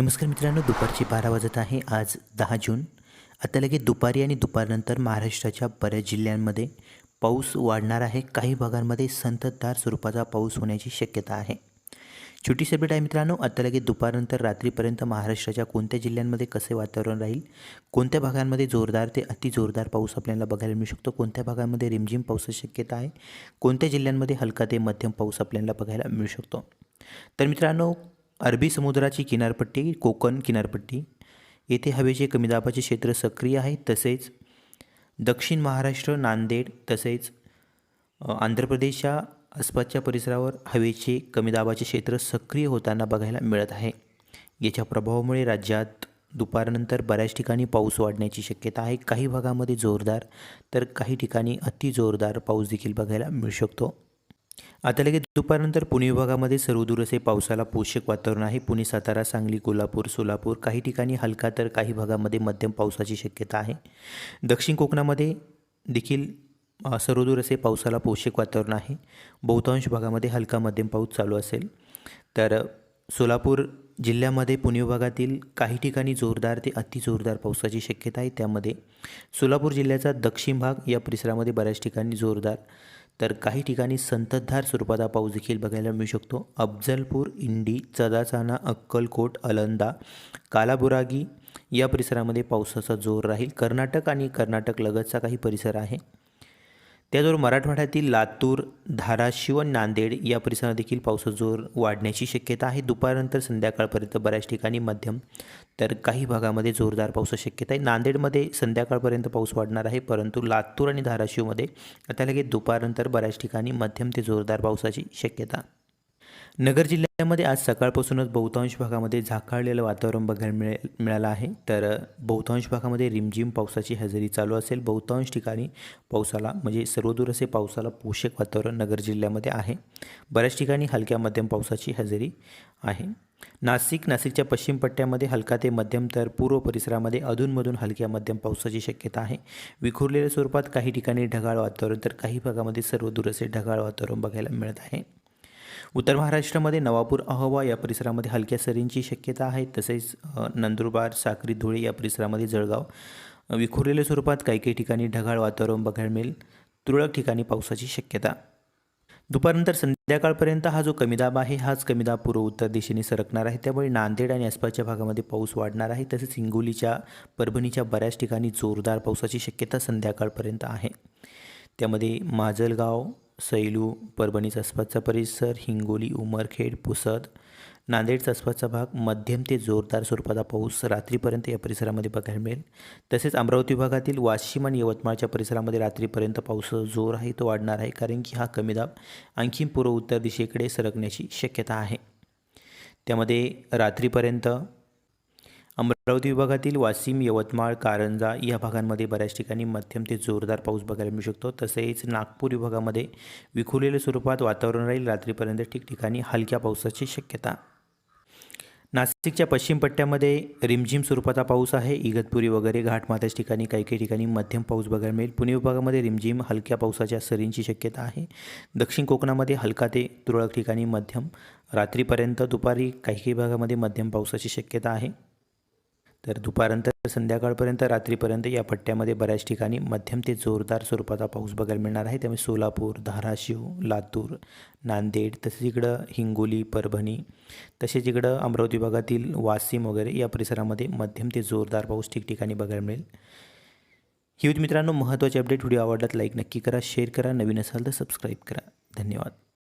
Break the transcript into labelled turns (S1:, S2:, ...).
S1: नमस्कार मित्रांनो दुपारची बारा वाजत आहे. आज दहा जून. आता लगेच दुपारी आणि दुपारनंतर महाराष्ट्राच्या बऱ्याच जिल्ह्यांमध्ये पाऊस वाढणार आहे. काही भागांमध्ये संततधार स्वरूपाचा पाऊस होण्याची शक्यता आहे. छोटी अपडेट आहे मित्रांनो आता लगेच दुपारनंतर रात्रीपर्यंत महाराष्ट्राच्या कोणत्या जिल्ह्यांमध्ये कसे वातावरण राहील? कोणत्या भागांमध्ये जोरदार ते अतिजोरदार पाऊस आपल्याला बघायला मिळू शकतो? कोणत्या भागांमध्ये रिमझिम पावसाची शक्यता आहे? कोणत्या जिल्ह्यांमध्ये हलका ते मध्यम पाऊस आपल्याला बघायला मिळू शकतो? तर मित्रांनो अरबी समुद्राची किनारपट्टी कोकण किनारपट्टी. येथे हवेचे कमी दाबाचे क्षेत्र सक्रिय आहे. तसेच दक्षिण महाराष्ट्र नांदेड तसेच आंध्र प्रदेशच्या आसपासच्या परिसरावर हवेचे कमी दाबाचे क्षेत्र सक्रिय होताना बघायला मिळत आहे. याच्या प्रभावामुळे राज्यात दुपारनंतर बऱ्याच ठिकाणी पाऊस वाढण्याची शक्यता आहे. काही भागामध्ये जोरदार तर काही ठिकाणी अति जोरदार पाऊस देखील बघायला मिळू शकतो. आता लगेच दुपारनंतर पुणे विभागामध्ये सर्वदूर असे पावसाला पोषक वातावरण आहे. पुणे सातारा सांगली कोल्हापूर सोलापूर काही ठिकाणी हलका तर काही भागामध्ये मध्यम पावसाची शक्यता आहे. दक्षिण कोकणामध्ये देखील सर्वदूर असे पावसाला पोषक वातावरण आहे. बहुतांश भागामध्ये हलका मध्यम पाऊस चालू असेल. तर सोलापूर जिल्ह्यामध्ये पुणे विभागातील काही ठिकाणी जोरदार ते अतिजोरदार पावसाची शक्यता आहे. त्यामध्ये सोलापूर जिल्ह्याचा दक्षिण भाग या परिसरामध्ये बऱ्याच ठिकाणी जोरदार तर काही ठिकाणी संततधार स्वरूपाचा पाऊस देखील बघायला मिळू शकतो. अफजलपूर इंडी चदाचाना अक्कलकोट अलंदा कालाबुरागी या परिसरामध्ये पावसाचा जोर राहील. कर्नाटक आणि कर्नाटक लगतचा काही परिसर आहे. त्याचबरोबर मराठवाड्यातील लातूर धाराशिव आणि नांदेड या परिसरात देखील पावसाचा जोर वाढण्याची शक्यता आहे. दुपारनंतर संध्याकाळपर्यंत बऱ्याच ठिकाणी मध्यम तर काही भागामध्ये जोरदार पावसाची शक्यता आहे. नांदेडमध्ये संध्याकाळपर्यंत पाऊस वाढणार आहे परंतु लातूर आणि धाराशिवमध्ये आता लगेच दुपारनंतर बऱ्याच ठिकाणी मध्यम ते जोरदार पावसाची शक्यता नगर जिल्ह्यामध्ये आज सकाळपासूनच बहुतांश भागामध्ये झाकाळलेलं वातावरण बघायला मिळेल मिळालं आहे. तर बहुतांश भागामध्ये रिमझिम पावसाची हजेरी चालू असेल. बहुतांश ठिकाणी पावसाला म्हणजे सर्वदूर असे पावसाला पोषक वातावरण नगर जिल्ह्यामध्ये आहे. बऱ्याच ठिकाणी हलक्या मध्यम पावसाची हजेरी आहे. नाशिक नाशिकच्या पश्चिम पट्ट्यामध्ये हलका ते मध्यम तर पूर्व परिसरामध्ये अधूनमधून हलक्या मध्यम पावसाची शक्यता आहे. विखुरलेल्या स्वरूपात काही ठिकाणी ढगाळ वातावरण तर काही भागामध्ये सर्वदूर असे ढगाळ वातावरण बघायला मिळत आहे. उत्तर महाराष्ट्रामध्ये नवापूर अहवा या परिसरामध्ये हलक्या सरींची शक्यता आहे. तसेच नंदुरबार साक्री धुळे या परिसरामध्ये जळगाव विखुरलेल्या स्वरूपात काही काही ठिकाणी ढगाळ वातावरण बघायला मिळेल. तुरळक ठिकाणी पावसाची शक्यता. दुपारनंतर संध्याकाळपर्यंत हा जो कमी दाब आहे हाच कमी दाब पूर्व उत्तर दिशेने सरकणार आहे. त्यामुळे नांदेड आणि आसपासच्या भागामध्ये पाऊस वाढणार आहे. तसेच हिंगोलीच्या परभणीच्या बऱ्याच ठिकाणी जोरदार पावसाची शक्यता संध्याकाळपर्यंत आहे. त्यामध्ये माजलगाव सैलू परभणीचा आसपासचा परिसर हिंगोली उमरखेड पुसद नांदेडचा आसपासचा भाग मध्यम ते जोरदार स्वरूपाचा पाऊस रात्रीपर्यंत या परिसरामध्ये बघायला मिळेल. तसेच अमरावती विभागातील वाशिम आणि यवतमाळच्या परिसरामध्ये रात्रीपर्यंत पाऊस जोर आहे तो वाढणार आहे कारण की हा कमी दाब आणखी पूर्व उत्तर दिशेकडे सरकण्याची शक्यता आहे. त्यामध्ये रात्रीपर्यंत अमरावती विभागातील वाशिम यवतमाळ कारंजा या भागांमध्ये बऱ्याच ठिकाणी मध्यम ते जोरदार पाऊस बघायला मिळू शकतो. तसेच नागपूर विभागामध्ये विखुरलेल्या स्वरूपात वातावरण राहील. रात्रीपर्यंत ठिकठिकाणी हलक्या पावसाची शक्यता. नाशिकच्या पश्चिम पट्ट्यामध्ये रिमझिम स्वरूपाचा पाऊस आहे. इगतपुरी वगैरे घाटमाथ्याच्या ठिकाणी काही काही ठिकाणी मध्यम पाऊस बघायला मिळेल. पुणे विभागामध्ये रिमझिम हलक्या पावसाच्या सरींची शक्यता आहे. दक्षिण कोकणामध्ये हलका ते तुरळक ठिकाणी मध्यम. रात्रीपर्यंत दुपारी काही काही भागामध्ये मध्यम पावसाची शक्यता आहे. तर दुपारनंतर संध्याकाळपर्यंत रात्रीपर्यंत या पट्ट्यामध्ये बऱ्याच ठिकाणी मध्यम ते जोरदार स्वरूपाचा पाऊस बघायला मिळणार आहे. त्यामुळे सोलापूर धाराशिव लातूर नांदेड तसेच इकडं हिंगोली परभणी तसेच इकडं अमरावती भागातील वाशिम वगैरे या परिसरामध्ये मध्यम ते जोरदार पाऊस ठिकठिकाणी बघायला मिळेल. ही होती मित्रांनो महत्त्वाचे अपडेट व्हिडिओ आवडलात लाईक नक्की करा शेअर करा. नवीन असाल तर सबस्क्राईब करा. धन्यवाद.